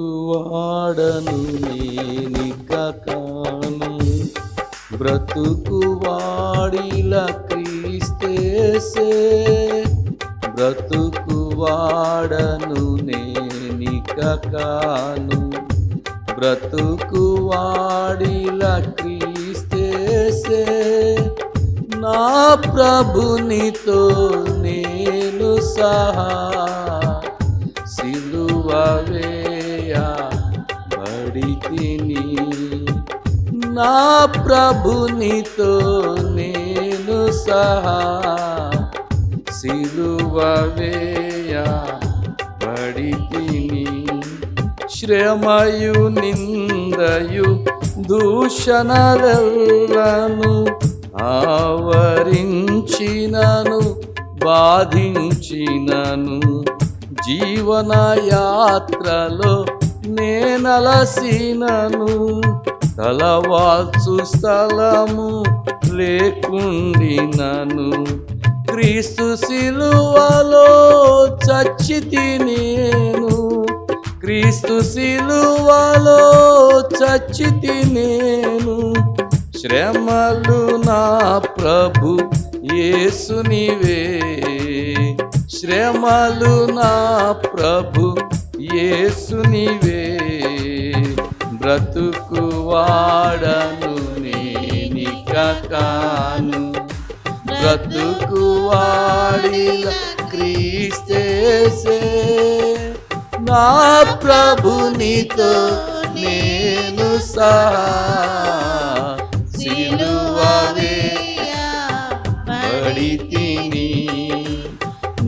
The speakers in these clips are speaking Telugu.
వాడను నేనిక కాను. బ్రతుకు వాడిల క్రీస్తేసే. బ్రతుకు వాడను నేనిక కాను. బ్రతుకు వాడిల క్రీస్తేసే. నా ప్రభునితో నేను సహా తిని నా ప్రభునితో నేను సహా సిలువ వేయబడి తిని శ్రమయు నిందయు దూషణలను ఆవరించినను బాధించినను. జీవన యాత్రలో నేనలసినను తలవాల్చు స్థలము లేకుండినను. క్రీస్తు సిలువలో చచ్చితి నేను క్రీస్తు సిలువలో చచ్చితి నేను శ్రమలు నా ప్రభు యేసునివే శ్రమలు నా ప్రభు యేసునివే బ్రతుకు వాడను నేనిక కాను బ్రతుకు వాడిల క్రీస్తేసే నా ప్రభునితో నేను సా సిలువ వేయబడి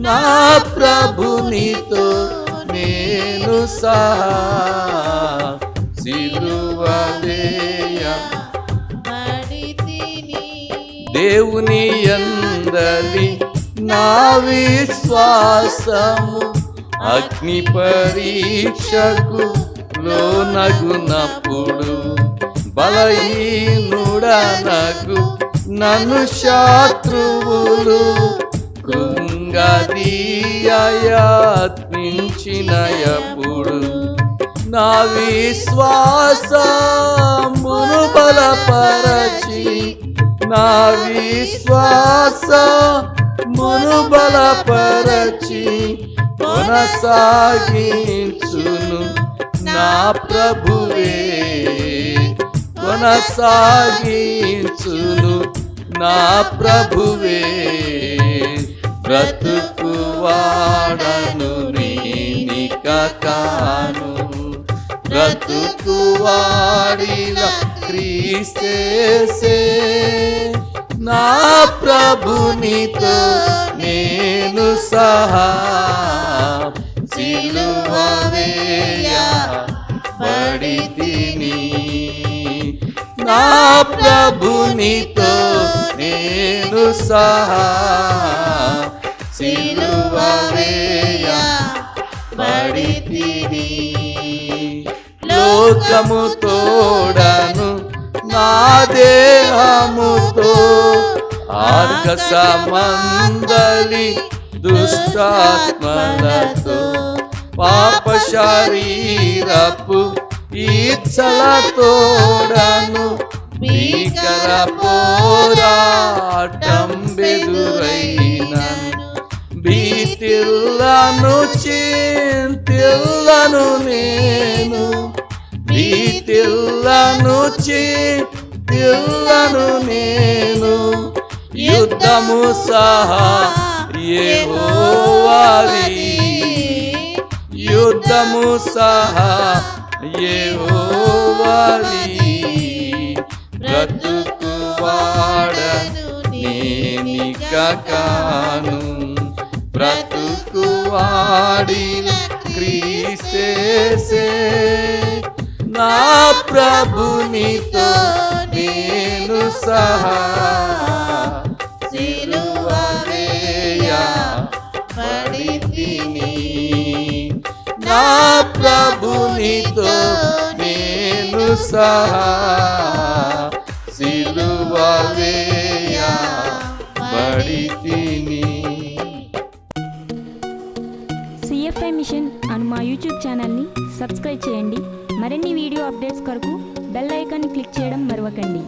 నా ప్రభునితో నేను సహా సిలువ దేవుని అందలి నా విశ్వాసము అగ్ని పరీక్షకు లోనగునప్పుడు బలహీనుడనగు నన్ను శత్రువులు కృంగదీయత్నించినయప్పుడు నా విశ్వాసమును బలపరచి నా విశ్వాస మును బలపరచి కొనసాగించును నా ప్రభువే. కొనసాగించును నా ప్రభువే. బ్రతుకు వాడను నేనిక కాను. బ్రతుకు వాడిన క్రీస్తేసే నా ప్రభునితో నేను సహా సిలువ వేయబడి నా ప్రభునితో నేను సహా సిలువ వేయబడి తిని లోకము తోడను నా దేహముతో ఆర్గ సంబంధలి దుష్టాత్మలతో పాప శరీరపు ఈచ్చల తోడను భీకర పోరాటం బెదురైనను. భీతిల్లను చింతిల్లను నేను. భీతిల్లను చింతిల్లను నేను. యుద్ధము సహా యెహోవాది. యుద్ధము సహా యెహోవాది. బ్రతుకు వాడను నేనిక కాను. వాడిన క్రీస్తేసే. నా ప్రభునితో నేను సహా. నా ప్రభునితో నేను సహా. సిలువ వేయబడి తిని. సిఎఫ్ఐ మిషన్ అను మా యూట్యూబ్ ఛానల్ని సబ్స్క్రైబ్ చేయండి. మరిన్ని వీడియో అప్డేట్స్ కొరకు బెల్ ఐకాన్ని క్లిక్ చేయడం మరవకండి.